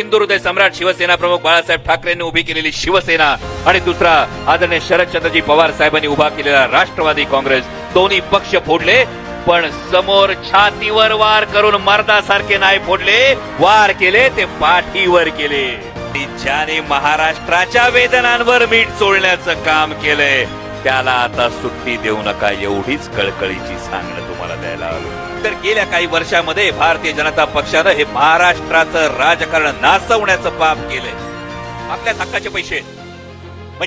हिंदू हृदय सम्राट शिवसेना प्रमुख बाळासाहेब ठाकरेंनी उभी केलेली शिवसेना आणि दुसरा आदरणीय शरदचंद्रजी पवार साहेबांनी उभा केलेला राष्ट्रवादी काँग्रेस. दोन्ही पक्ष फोडले पण समोर छातीवर वार करून मर्दासारखे नाही फोडले. वार केले ते पाठीवर केले. ज्याने महाराष्ट्राच्या वेदनांवर मीठ चोळण्याचं काम केलंय त्याला आता सुट्टी देऊ नका एवढीच कळकळीची सांगणं तुम्हाला द्यायला आलो. तर गेल्या काही वर्षामध्ये भारतीय जनता पक्षानं हे महाराष्ट्राचं राजकारण नाचवण्याचं पाप केलंय. आपल्या हक्काचे पैसे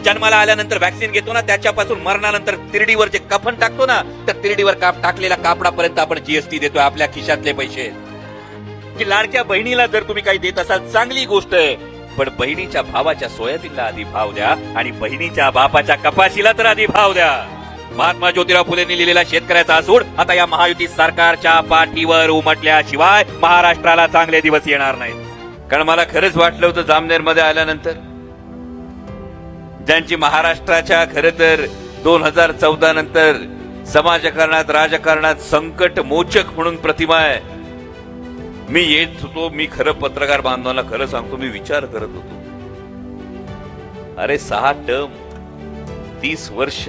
जन्माला आल्यानंतर व्हॅक्सिन घेतो ना त्याच्यापासून मरणानंतर तिरडीवर जे कफन टाकतो ना तर तिरडीवर काप टाकलेल्या कापडापर्यंत आपण जीएसटी देतोय आपल्या खिशातले पैसे की लाडक्या बहिणीला जर तुम्ही काही देत असाल चांगली गोष्ट आहे. पण बहिणीच्या भावाच्या सोयाबीनला आधी भाव द्या आणि बहिणीच्या बापाच्या कपाशीला तर आधी भाव द्या. महात्मा ज्योतिराव फुलेंनी लिहिलेला शेतकऱ्याचा सूड. आता या महायुती सरकारच्या पाठीवर उमटल्याशिवाय महाराष्ट्राला चांगले दिवस येणार नाहीत. कारण मला खरंच वाटलं होतं जामनेरमध्ये आल्यानंतर. ज्यांची महाराष्ट्राच्या खर तर दोन हजार चौदा नंतर समाजकारणात राजकारणात संकट मोचक म्हणून प्रतिमा आहे. मी येत होतो मी खरं पत्रकार बांधवांना खरं सांगतो मी विचार करत होतो. अरे सहा टर्म तीस वर्ष.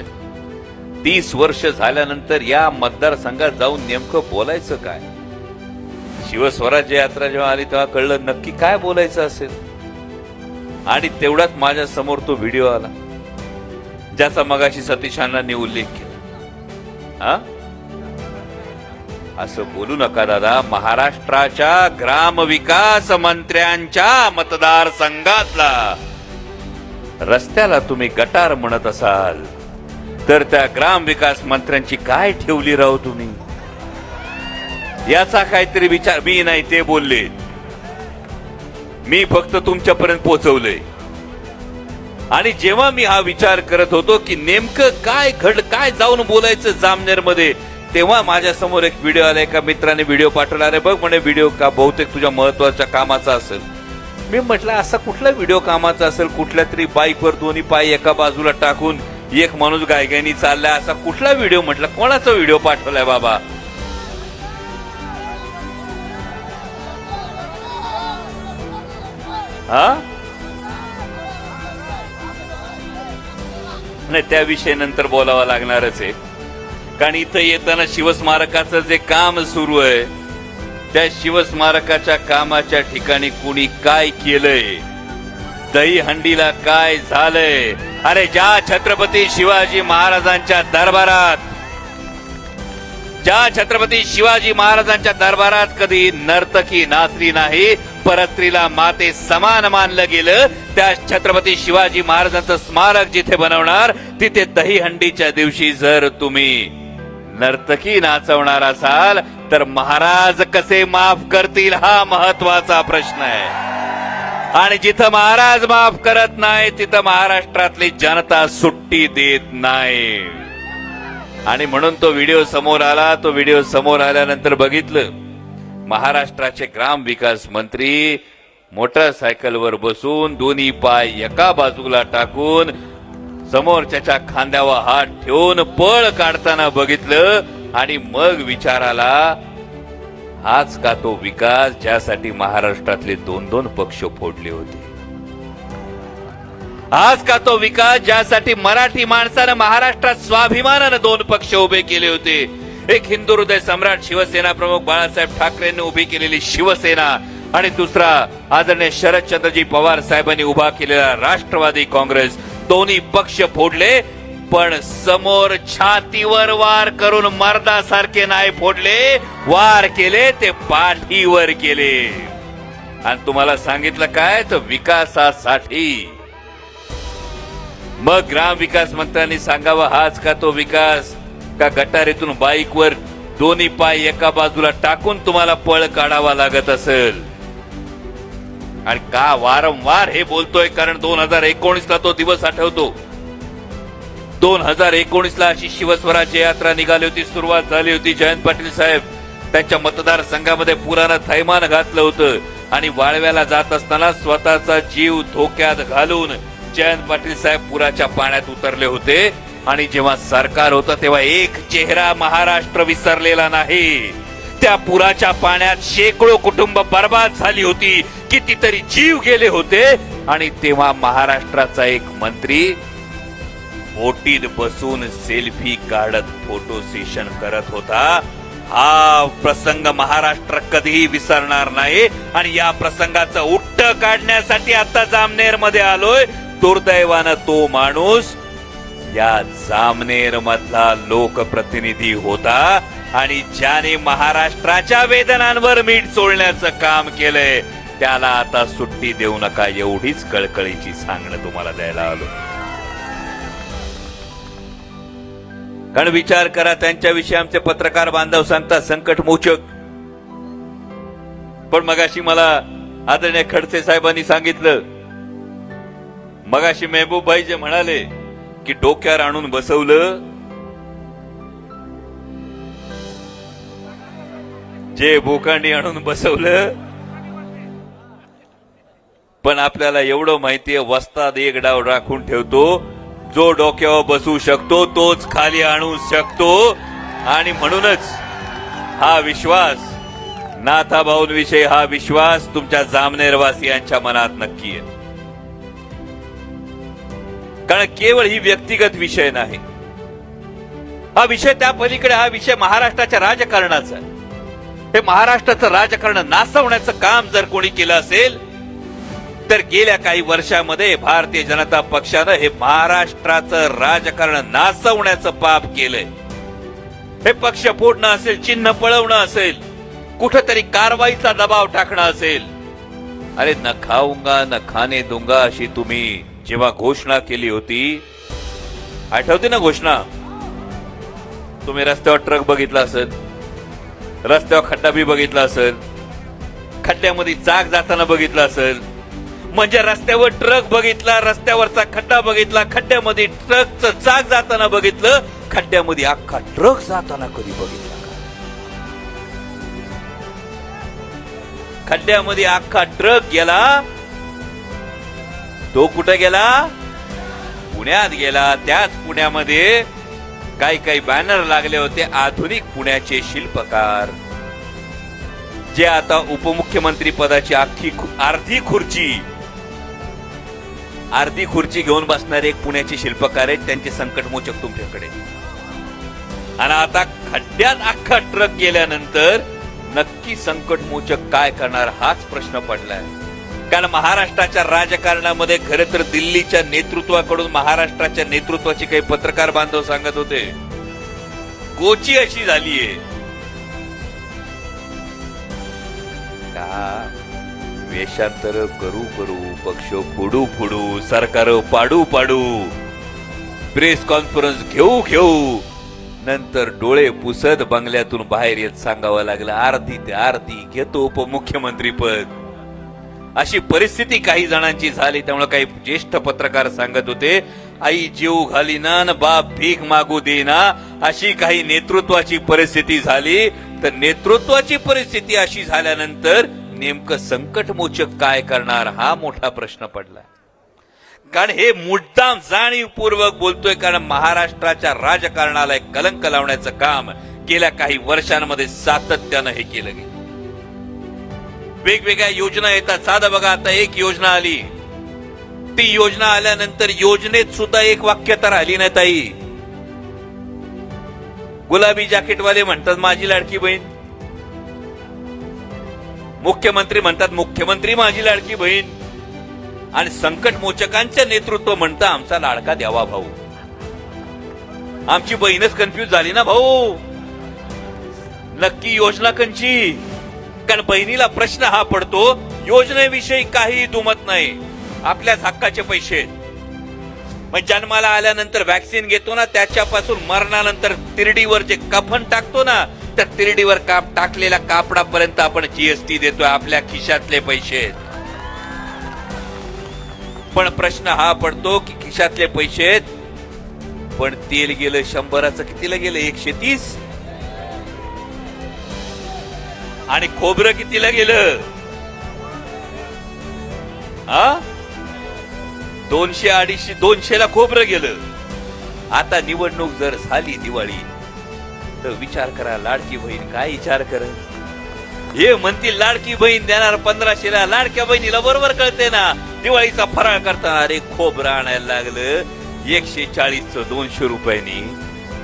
तीस वर्ष झाल्यानंतर या मतदारसंघात जाऊन नेमकं बोलायचं काय? शिवस्वराज्य यात्रा जेव्हा आली तेव्हा कळलं नक्की काय बोलायचं असेल. आणि तेवढाच माझ्यासमोर तो व्हिडिओ आला ज्याचा मगाशी सतीशांनी उल्लेख केला. हा? असं बोलू नका दादा महाराष्ट्राच्या ग्रामविकास मंत्र्यांच्या मतदारसंघातला. रस्त्याला तुम्ही गटार म्हणत असाल. तर त्या ग्राम विकास मंत्र्यांची काय ठेवली राहू तुम्ही? याचा काहीतरी विचार मी नाही ते बोलले. मी फक्त तुमच्यापर्यंत पोहोचवलंय आणि जेव्हा मी हा विचार करत होतो की नेमकं काय घड काय जाऊन बोलायचं जामनेरमध्ये तेव्हा माझ्यासमोर एक व्हिडिओ आला एका मित्राने व्हिडिओ पाठवला. अरे बघ म्हणे व्हिडिओ का बहुतेक तुझ्या महत्त्वाच्या कामाचा असेल. मी म्हटलं असा कुठला व्हिडिओ कामाचा असेल? कुठल्या तरी बाईकवर दोन्ही पाय एका बाजूला टाकून एक माणूस गायगायनी चाललाय असा कुठला व्हिडिओ म्हटलं? कोणाचा व्हिडिओ पाठवलाय बाबा? हा? नाही त्याविषयी नंतर बोलावं लागणारच आहे. कारण इथं येताना शिवस्मारकाचं जे काम सुरू आहे त्या शिवस्मारकाच्या कामाच्या ठिकाणी कुणी काय केलंय? दहीहंडीला काय झालंय? अरे ज्या छत्रपती शिवाजी महाराजांच्या दरबारात ज्या छत्रपती शिवाजी महाराजांच्या दरबारात कधी नर्तकी नाचली नाही परस्त्रीला माते समान मानलं गेलं त्या छत्रपती शिवाजी महाराजांचं स्मारक जिथे बनवणार तिथे दहीहंडीच्या दिवशी जर तुम्ही नर्तकी नाचवणार असाल तर महाराज कसे माफ करतील हा महत्त्वाचा प्रश्न आहे. आणि जिथं महाराज माफ करत नाही तिथं महाराष्ट्रातली जनता सुट्टी देत नाही. आणि म्हणून तो व्हिडिओ समोर आला तो व्हिडिओ समोर आल्यानंतर बघितलं महाराष्ट्राचे ग्राम विकास मंत्री मोटरसायकलवर बसून दोन्ही पाय एका बाजूला टाकून समोरच्याच्या खांद्यावर हात ठेवून पळ काढताना बघितलं आणि मग विचाराला हाच का तो विकास ज्यासाठी महाराष्ट्रातले दोन दोन पक्ष फोडले होते? आज का तो विकास ज्यासाठी मराठी माणसानं महाराष्ट्रात स्वाभिमानानं दोन पक्ष उभे केले होते? एक हिंदू हृदय सम्राट शिवसेना प्रमुख बाळासाहेब ठाकरेंनी उभी केलेली शिवसेना आणि दुसरा आदरणीय शरदचंद्रजी पवार साहेबांनी उभा केलेला राष्ट्रवादी काँग्रेस. दोन्ही पक्ष फोडले. पण समोर छातीवर वार करून मर्दासारखे नाही फोडले वार केले ते पाठीवर केले आणि तुम्हाला सांगितलं काय? तर विकासासाठी. मग ग्राम विकास मंत्र्यांनी सांगावा हाच का तो विकास? का गटारीतून बाईकवर दोन्ही पाय एका बाजूला टाकून तुम्हाला पळ काढावा लागत असेल? आणि का वारंवार हे बोलतोय? कारण दोन हजार एकोणीस ला तो दिवस आठवतो. दोन हजार एकोणीस ला अशी शिवस्वराज्य यात्रा निघाली होती सुरुवात झाली होती जयंत पाटील साहेब. त्यांच्या मतदारसंघामध्ये पुरानं थैमान घातलं होतं आणि वाळव्याला जात असताना स्वतःचा जीव धोक्यात घालून जयंत पाटील साहेब पुराच्या पाण्यात उतरले होते. आणि जेव्हा सरकार होतं तेव्हा एक चेहरा महाराष्ट्र विसरलेला नाही. त्या पुराच्या पाण्यात शेकडो कुटुंब बर्बाद झाली होती कितीतरी जीव गेले होते. आणि तेव्हा महाराष्ट्राचा एक मंत्री ओटीत बसून सेल्फी काढत फोटो सेशन करत होता. हा प्रसंग महाराष्ट्र कधीही विसरणार नाही. आणि या प्रसंगाचं उट्ट काढण्यासाठी आता जामनेरमध्ये आलोय. दुर्दैवानं तो माणूस या जामनेर मधला लोकप्रतिनिधी होता. आणि ज्याने महाराष्ट्राच्या वेदनांवर मीठ चोळण्याचं काम केलंय त्याला आता सुट्टी देऊ नका एवढीच कळकळीची सांगणं तुम्हाला द्यायला आलो. कारण विचार करा त्यांच्याविषयी आमचे पत्रकार बांधव सांगतात संकट मोचक. पण मगाशी मला आदरणीय खडसे साहेबांनी सांगितलं. मगाशी मेहबूबभाई जे म्हणाले की डोक्यावर आणून बसवलं जे भोकांडी आणून बसवलं पण आपल्याला एवढं माहितीये वस्ताद एक डाव राखून ठेवतो जो डोक्यावर बसू शकतो तोच खाली आणू शकतो. आणि म्हणूनच हा विश्वास नाथा भाऊंविषयी हा विश्वास तुमच्या जामनेरवासियांच्या मनात नक्की आहे कारण केवळ ही व्यक्तिगत विषय नाही. हा विषय त्या पलीकडे हा विषय महाराष्ट्राच्या राजकारणाचा हे महाराष्ट्राचं राजकारण नासवण्याचं काम जर कोणी केलं असेल तर गेल्या काही वर्षामध्ये भारतीय जनता पक्षानं हे महाराष्ट्राचं राजकारण नाचवण्याचं पाप केलंय. हे पक्ष फोडणं असेल चिन्ह पळवणं असेल कुठंतरी कारवाईचा दबाव टाकणं असेल. अरे न खाऊंगा न खाने दुंगा अशी तुम्ही जेव्हा घोषणा केली होती आठवते ना घोषणा? तुम्ही रस्त्यावर ट्रक बघितला असेल रस्त्यावर खड्डा बी बघितला असेल खड्ड्यामध्ये चाक जाताना बघितला असेल म्हणजे रस्त्यावर ट्रक बघितला रस्त्यावरचा खड्डा बघितला खड्ड्यामध्ये ट्रकचं चाक जाताना बघितलं खड्ड्यामध्ये अख्खा ट्रक जाताना कधी बघितला का? खड्ड्यामध्ये अख्खा ट्रक गेला तो कुठं गेला? पुण्यात गेला. त्याच पुण्यामध्ये काही काही बॅनर लागले होते आधुनिक पुण्याचे शिल्पकार. जे आता उपमुख्यमंत्री पदाची अख्खी अर्धी खुर्ची अर्धी खुर्ची घेऊन बसणारे एक पुण्याचे शिल्पकार आहेत त्यांचे संकटमोचक तुमच्याकडे. आणि आता खड्ड्यात अख्खा ट्रक गेल्यानंतर नक्की संकटमोचक काय करणार हाच प्रश्न पडलाय. कारण महाराष्ट्राच्या राजकारणामध्ये खर तर दिल्लीच्या नेतृत्वाकडून महाराष्ट्राच्या नेतृत्वाचे काही पत्रकार बांधव सांगत होते गोची अशी झालीये. का? वेषांतर करू करू पक्ष फोडू फोडू सरकार पाडू पाडू. प्रेस कॉन्फरन्स घेऊ घेऊ. नंतर डोळे पुसत बंगल्यातून बाहेर येत सांगावं लागलं आरती ते आरती घेतो उपमुख्यमंत्री पद. अशी परिस्थिती काही जणांची झाली त्यामुळे काही ज्येष्ठ पत्रकार सांगत होते आई जीव घालीना ना बाप भीक मागू देना अशी काही नेतृत्वाची परिस्थिती झाली. तर नेतृत्वाची परिस्थिती अशी झाल्यानंतर नेमकं संकटमोचक काय करणार हा मोठा प्रश्न पडला कारण हे मुद्दाम जाणीवपूर्वक बोलतोय कारण महाराष्ट्राच्या राजकारणाला एक कलंक लावण्याचं काम गेल्या काही वर्षांमध्ये सातत्यानं हे केलं गेलं. वेगवेगळ्या योजना येतात. साधं बघा आता एक योजना आली. ती योजना आल्यानंतर योजनेत सुद्धा एक वाक्य तर आली नाही ताई. गुलाबी जॅकेटवाले म्हणतात माझी लाडकी बहीण मुख्यमंत्री म्हणतात मुख्यमंत्री माझी लाडकी बहीण. आणि संकट मोचकांचं नेतृत्व म्हणतं आमचा लाडका द्यावा भाऊ. आमची बहीणच कन्फ्युज झाली ना भाऊ? नक्की योजना कंची कारण बहिणीला प्रश्न हा पडतो योजनेविषयी काही दुमत नाही. आपल्याच हक्काचे पैसे मग जन्माला आल्यानंतर वॅक्सिन घेतो ना त्याच्यापासून मरणानंतर तिरडीवर जे कफन टाकतो ना त्या तिरडीवर काप टाकलेल्या कापडापर्यंत आपण जीएसटी देतोय आपल्या खिशातले पैसे. पण प्रश्न हा पडतो की खिशातले पैसे पण तेल गेलं शंभराचं कितीला गेलं? एकशे तीस. आणि खोबरं कितीला गेलं? हा दोनशे अडीचशे दोनशे ला खोबरं गेलं. आता निवडणूक जर झाली दिवाळी तर विचार करा लाडकी बहीण काय विचार करत हे म्हणतील लाडकी बहीण देणार पंधराशेला लाडक्या बहिणीला बरोबर कळते ना. दिवाळीचा फराळ करताना अरे खोबरं आणायला लागलं एकशे चाळीसचं दोनशे रुपयांनी.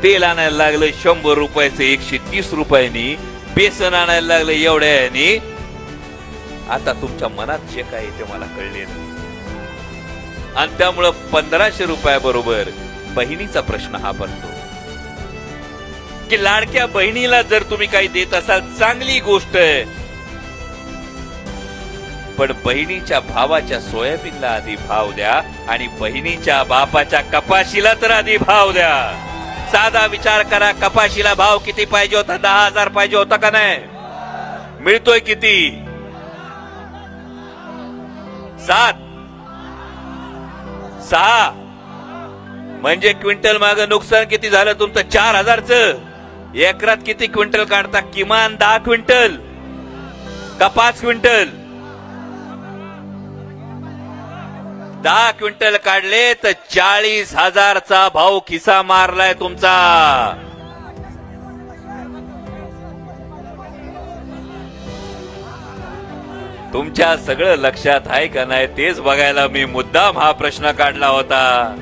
तेल आणायला लागलं शंभर रुपयाचं एकशे तीस रुपयांनी. बेसन आणायला लागलं एवढ्यानी. आता तुमच्या मनात जे काय ते मला कळले आणि त्यामुळं पंधराशे रुपयाबरोबर बहिणीचा प्रश्न हा पडतो की लाडक्या बहिणीला जर तुम्ही काही देत असाल चांगली गोष्ट आहे. पण बहिणीच्या भावाच्या सोयाबीनला आधी भाव द्या आणि बहिणीच्या बापाच्या कपाशीला तर आधी भाव द्या. साधा विचार करा कपाशीला भाव किती पाहिजे होता? दहा हजार पाहिजे होता का नाही? मिळतोय किती? सात. सहा. म्हणजे क्विंटल माग नुकसान किती झालं तुमचं? चार हजारचं. एकरात किती क्विंटल काढता? किमान दहा क्विंटल. का पाच क्विंटल? दहा क्विंटल काढले तर चाळीस हजारचा भाव खिसा मारलाय तुमचा. तुमच्या सगळं लक्षात आहे का नाही तेच बघायला मी मुद्दाम हा प्रश्न काढला होता.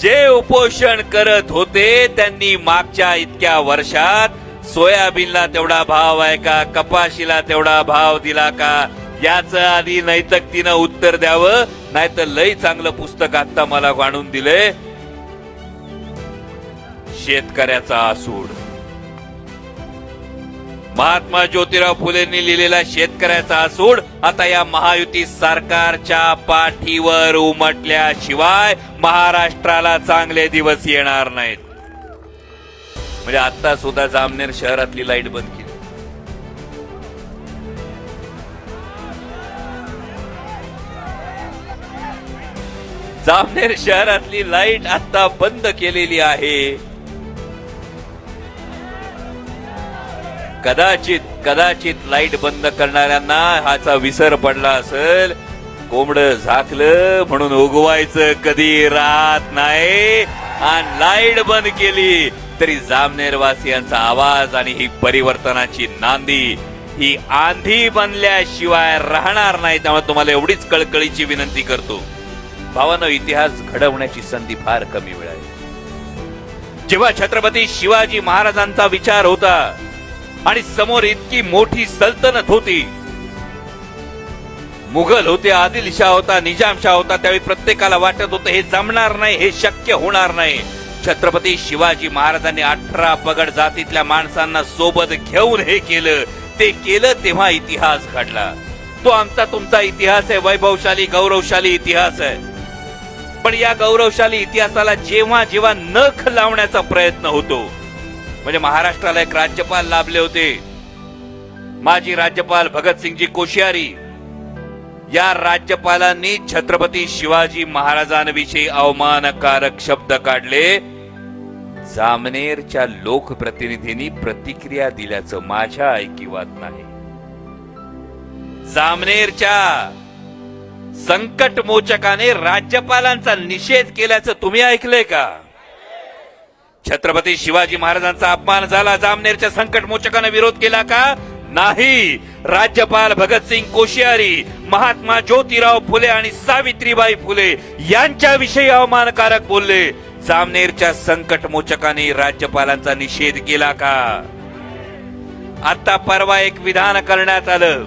जे उपोषण करत होते त्यांनी मागच्या इतक्या वर्षात सोयाबीनला तेवढा भाव आहे का? कपाशीला तेवढा भाव दिला का? याच आधी नैतकतीनं उत्तर द्यावं नाहीतर लई चांगलं पुस्तक आता मला आणून दिले शेतकऱ्याचा आसूड. महात्मा ज्योतिराव फुलेंनी लिहिलेला शेतकऱ्याचा आसूड आता या महायुती सरकारच्या पाठीवर उमटल्याशिवाय महाराष्ट्राला चांगले दिवस येणार नाहीत. म्हणजे आता सुद्धा जामनेर शहरातली लाइट बंद केली. जामनेर शहरातली लाइट आता बंद केलेली आहे. कदाचित कदाचित लाइट बंद करणाऱ्यांना ह्याचा विसर पडला असेल. कोंबड झाकलं म्हणून उगवायचं कधी राहत नाही. आणि लाइट बंद केली तरी जामनेर वासियांचा आवाज आणि ही परिवर्तनाची नांदी ही आंधी बनल्याशिवाय राहणार नाही. त्यामुळे तुम्हाला एवढीच कळकळीची विनंती करतो. भावानं इतिहास घडवण्याची संधी फार कमी मिळाली. जेव्हा छत्रपती शिवाजी महाराजांचा विचार होता आणि समोर इतकी मोठी सल्तनत होती. मुघल होते आदिलशाह होता निजामशाह होता त्यावेळी प्रत्येकाला वाटत होतं हे जमणार नाही हे शक्य होणार नाही. छत्रपती शिवाजी महाराजांनी अठरा पगड जातीतल्या माणसांना सोबत घेऊन हे केलं. ते केलं तेव्हा इतिहास घडला. तो आमचा तुमचा इतिहास आहे वैभवशाली गौरवशाली इतिहास आहे. पण या गौरवशाली इतिहासाला जेव्हा जेव्हा नख लावण्याचा प्रयत्न होतो म्हणजे महाराष्ट्राला एक राज्यपाल लाभले होते. माजी राज्यपाल भगतसिंगजी कोश्यारी. या राज्यपालांनी छत्रपती शिवाजी महाराजांविषयी अवमानकारक शब्द काढले. जामनेरच्या लोकप्रतिनिधींनी प्रतिक्रिया दिल्याचं माझ्या ऐकिवात नाही. जामनेरच्या संकट मोचकाने राज्यपालांचा निषेध केल्याचं तुम्ही ऐकलंय का? छत्रपती शिवाजी महाराजांचा अपमान झाला जामनेरच्या संकट मोचकानं विरोध केला का? नाही. राज्यपाल भगतसिंग कोश्यारी महात्मा ज्योतिराव फुले आणि सावित्रीबाई फुले यांच्याविषयी अवमानकारक बोलले. जामनेरच्या संकट मोचकाने राज्यपालांचा निषेध केला का? आता परवा एक विधान करण्यात आलं.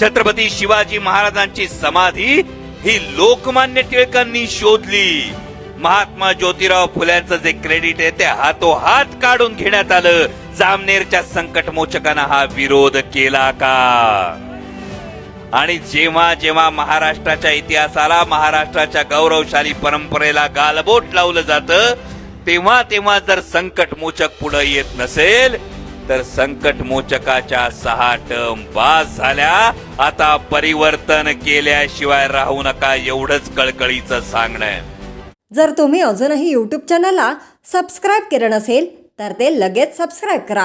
छत्रपती शिवाजी महाराजांची समाधी ही लोकमान्य टिळकांनी शोधली. महात्मा ज्योतिराव फुल्यांचं जे क्रेडिट आहे ते हातोहात काढून घेण्यात आलं. जामनेरच्या संकट मोचकानं हा विरोध केला का? आणि जेव्हा जेव्हा महाराष्ट्राच्या इतिहासाला महाराष्ट्राच्या गौरवशाली परंपरेला गालबोट लावलं जातं तेव्हा तेव्हा जर संकट मोचक पुढे येत नसेल तर संकट मोचकाच्या सहा टर्म बास झाल्या. आता परिवर्तन केल्याशिवाय राहू नका एवढंच कळकळीचं सांगणं. आहे. जर तुम्ही अजूनही यूट्यूब चॅनलला सबस्क्राईब केलं नसेल तर ते लगेच सबस्क्राईब करा.